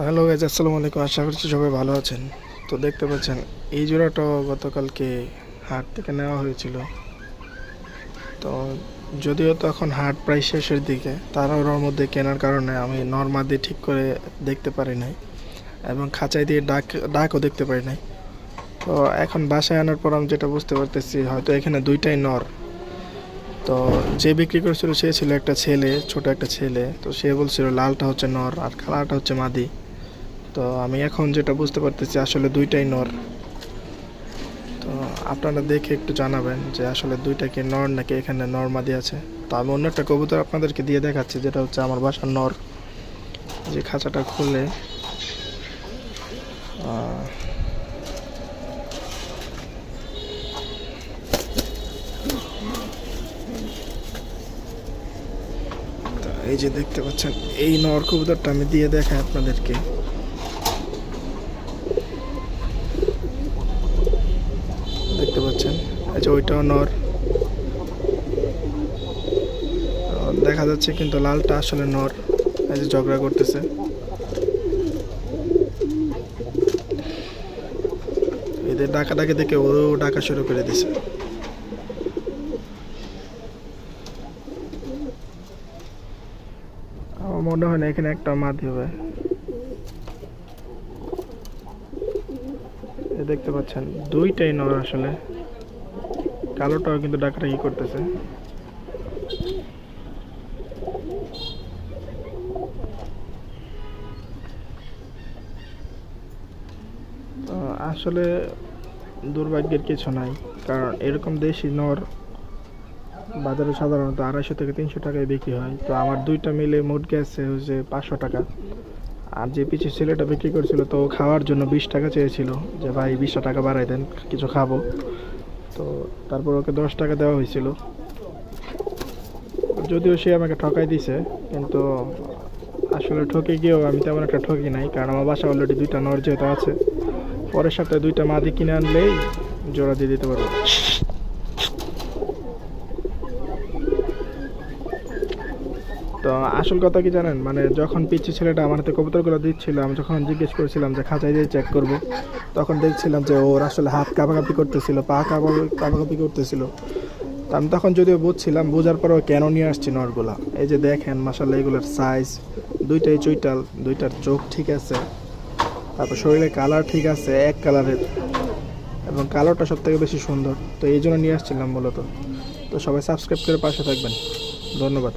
Hello guys আসসালামু আলাইকুম। আশা করছি সবাই ভালো আছেন। তো দেখতে পাচ্ছেন, এই জোড়াটাও গতকালকে হাট থেকে নেওয়া হয়েছিল। তো যদিও তো এখন হাট প্রায় শেষের দিকে, তাড়াহুড়োর মধ্যে কেনার কারণে আমি নর্মা দিয়ে ঠিক করে দেখতে পারি নাই এবং খাঁচাই দিয়ে ডাক, ডাকও দেখতে পারি নাই। তো এখন বাসায় আনার পর আমি যেটা বুঝতে পারতেছি, হয়তো এখানে দুইটাই নর। তো যে বিক্রি করেছিল সে ছিল একটা ছেলে, ছোট একটা ছেলে। তো সে বলছিল লালটা হচ্ছে নর আর কালারটা হচ্ছে মাদি। তো আমি এখন যেটা বুঝতে পারতেছি, আসলে দুইটাই নর। তো আপনারা দেখে একটু জানাবেন যে আসলে দুইটা কি নর নাকি এখানে নর মাদি আছে। তো আমি অন্য একটা কবুতর আপনাদেরকে দিয়ে দেখাচ্ছি, যেটা হচ্ছে আমার বাসার নর। যে খাঁচাটা খুলে এই যে দেখতে পাচ্ছেন, এই নর কবুতরটা আমি দিয়ে দেখাই আপনাদেরকে। দেখতে পাচ্ছেন। যে ওইটাও নর। দেখা যাচ্ছে কিন্তু লালটা আসলে নর। এই যে ঝগড়া করতেছে। এদের ডাকা ডাকে দেখে ও ডাকা শুরু করে দিছে। মনে হয় না এখানে একটা হবে। দেখতে পাচ্ছেন, দুইটাই নর আসলে। কালোটাও কিন্তু ডাকাডাকি করতেছে। তো আসলে দুর্ভাগ্যের কিছু নাই, কারণ এরকম দেশি নর বাজারে সাধারণত আড়াইশো থেকে তিনশো টাকায় বিক্রি হয়। তো আমার দুইটা মিলে মোট গেছে হচ্ছে পাঁচশো টাকা। আর যে পিছিয়ে ছেলেটা বিক্রি করছিল, তো খাওয়ার জন্য বিশ টাকা চেয়েছিল যে, ভাই, বিশটা টাকা বাড়াই দেন, কিছু খাব। তো তারপর ওকে দশ টাকা দেওয়া হয়েছিল। যদিও সে আমাকে ঠকাই দিছে, কিন্তু আসলে ঠকে গিয়েও আমি তেমন একটা ঠকি নাই, কারণ আমার বাসা অলরেডি দুইটা নর যেহেতু আছে, পরের সপ্তাহে দুইটা মাদি কিনে আনলেই জোড়া দিয়ে দিতে পারব। তো আসল কথা কি জানেন? মানে যখন পিচ্ছি ছেলেটা আমার হাতে কবুতরগুলো দিচ্ছিল, আমি যখন জিজ্ঞেস করেছিলাম যে খাঁচাই দিয়ে চেক করব, তখন দেখছিলাম যে ওর আসলে হাত কাঁপাকাঁপি করতেছিল, পা কাঁপা কাঁপাকাঁপি করতেছিল। আমি তখন যদিও বুঝছিলাম, বোঝার পরেও কেন নিয়ে আসছি নরগুলা? এই যে দেখেন মাসাল্লাহ এগুলোর সাইজ দুইটাই চুইটাল দুইটার চোখ ঠিক আছে, তারপর শরীরে কালার ঠিক আছে, এক কালারের এবং কালারটা সব থেকে বেশি সুন্দর। তো এই জন্য নিয়ে আসছিলাম মূলত। তো সবাই সাবস্ক্রাইব করে পাশে থাকবেন। ধন্যবাদ।